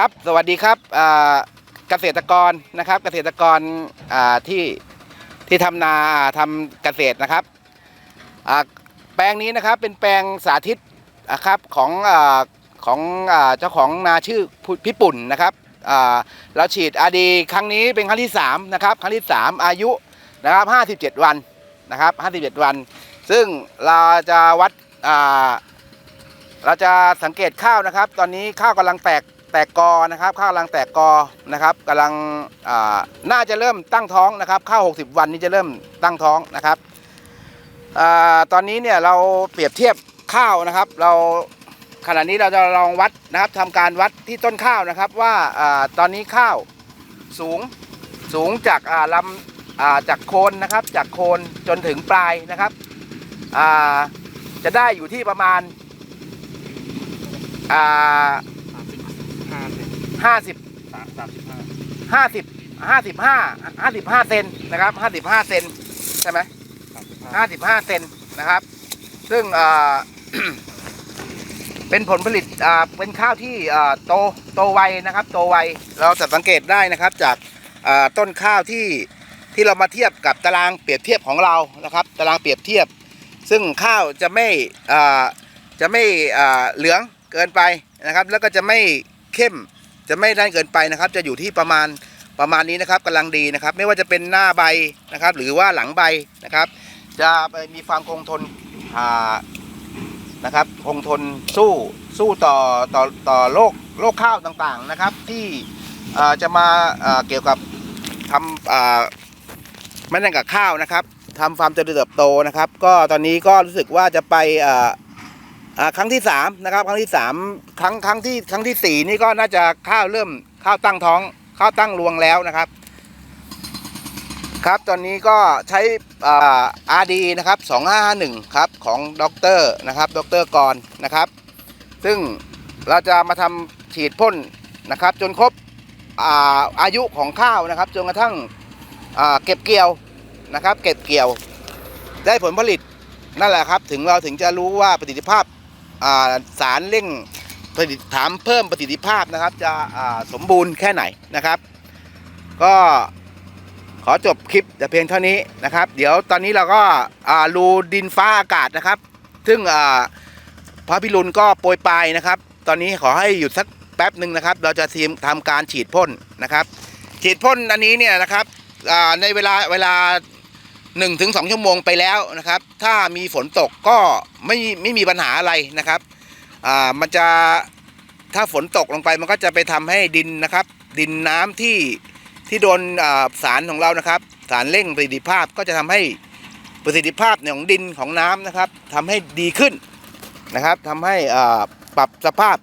ครับ สวัสดีครับเกษตรกรนะครับ เกษตรกรที่ที่ทำนาทำเกษตรนะครับแปลงนี้นะครับเป็นแปลงสาธิตนะครับของอของเจ้าของนาชื่อพี่ปุ่นนะครับเราฉีดอาดีครั้งนี้เป็นครั้งที่3นะครับครั้งที่ 3 อายุนะครับ57 วันนะครับ57 วัน ซึ่งเราจะวัดเราจะสังเกตข้าวนะครับ ตอนนี้ข้าวกำลังแตก แตกกอนะครับ ข้าวกำลังแตกกอนะครับกำลังน่าจะเริ่มตั้งท้องนะครับ ข้าว 60 วันนี้จะเริ่มตั้งท้องนะครับอตอนนี้เนี่ยเราเปรียบเทียบข้าวนะครับ เราขณะนี้เราจะลองวัดนะครับทำการวัดที่ต้นข้าวนะครับว่าอตอนนี้ข้าวสูงสูงจากลำจากโคนนะครับ จากโคนจนถึงปลายนะครับจะได้อยู่ที่ประมาณอ่า ห้าสิบห้าสิบสามสามสิบห้าห้าสิบห้าสิบห้าห้าสิบห้าเซนนะครับห้าสิบห้าเซนใช่ไหมสามสิบห้าห้าสิบห้าเซนนะครับ ซึ่งอ่าเป็นผลผลิตอ่าเป็นข้าวที่อ่าโตโตไวนะครับโตไวเราจะสังเกตได้นะครับจากอ่าต้นข้าวที่ที่เรามาเทียบกับตารางเปรียบเทียบของเรานะครับตารางเปรียบเทียบ ซึ่งข้าวจะไม่อ่าจะไม่อ่าเหลืองเกินไปนะครับ แล้วก็จะไม่เข้ม จะไม่ด้านเกินไปนะครับ จะอยู่ที่ประมาณประมาณนี้นะครับกำลังดีนะครับ ไม่ว่าจะเป็นหน้าใบนะครับ หรือว่าหลังใบนะครับ จะมีความคงทนอ่านะครับคงทนสู้สู้ต่อต่อต่อโรคโรคข้าวต่างๆนะครับ ที่อ่าจะมาอ่าเกี่ยวกับทำอ่าไม่นั่นกับข้าวนะครับทำฟาร์มเจริญเติบโตนะครับ ก็ตอนนี้ก็รู้สึกว่าจะไปอ่า ครั้งที่สามนะครับ ครั้งที่สามครั้งครั้งที่ครั้งที่สี่นี่ก็น่าจะข้าวเริ่มข้าวตั้งท้องข้าวตั้งรวงแล้วนะครับ ครับตอนนี้ก็ใช้อาร์ดีนะครับ2551ครับของด็อกเตอร์นะครับด็อกเตอร์กรนะครับ ซึ่งเราจะมาทำฉีดพ่นนะครับ จนครบอาอายุของข้าวนะครับ จนกระทั่งอ่าเก็บเกี่ยวนะครับ เก็บเกี่ยวได้ผลผลิตนั่นแหละครับ ถึงเราถึงจะรู้ว่าประสิทธิภาพ สารเร่งผลิตถามเพิ่มประสิทธิภาพนะครับ จะสมบูรณ์แค่ไหนนะครับ ก็ขอจบคลิปแต่เพียงเท่านี้นะครับ เดี๋ยวตอนนี้เราก็รูดินฟ้าอากาศนะครับ ซึ่งพระพิรุณก็โปรยปลายนะครับ ตอนนี้ขอให้หยุดสักแป๊บหนึ่งนะครับ เราจะทีมทำการฉีดพ่นนะครับ ฉีดพ่นอันนี้เนี่ยนะครับในเวลาเวลา 1-2ถึงชั่วโมงไปแล้วนะครับ ถ้ามีฝนตกก็ไม่ไม่มีปัญหาอะไรนะครับอ่ามันจะถ้าฝนตกลงไปมันก็จะไปทำให้ดินนะครับ ดินน้ำที่ที่โดนสารของเรานะครับ สารเร่งประสิทธิภาพก็จะทำให้ประสิทธิภาพของดินของน้ำนะครับทำให้ดีขึ้นนะครับทำให้อ่าปรับสภาพ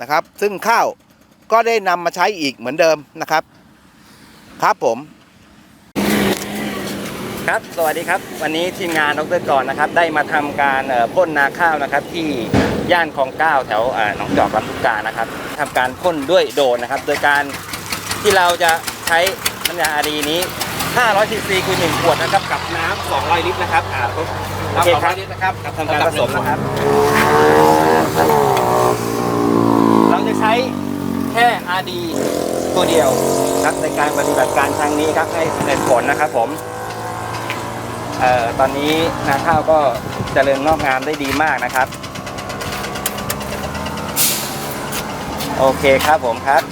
นะครับ ซึ่งข้าวก็ได้นำมาใช้อีกเหมือนเดิมนะครับ ครับผม ครับ สวัสดีครับ วันนี้ทีมงานดรกรนะครับ ได้มาทำการเอ่อพ่นนาข้าวนะครับ ที่ย่านคลองเก้าแถวเอ่อหนองจอกลำลูกกานะครับทำการพ่นด้วยโดรนนะครับ โดยการที่เราจะใช้น้ำยาอารีนี้500ซีซีคือ1ขวดนะครับกับน้ำ200 ลิตรนะครับอ่าโอเคครับนะครับครับทำการผสมนะครับ เราจะใช้แค่ RD ตัวเดียวครับในการปฏิบัติการครั้งนี้ครับให้สำเร็จผลนะครับผม เอ่อตอนนี้นาข้าวก็เจริญงอกงามได้ดีมากนะครับ โอเคครับผมครับ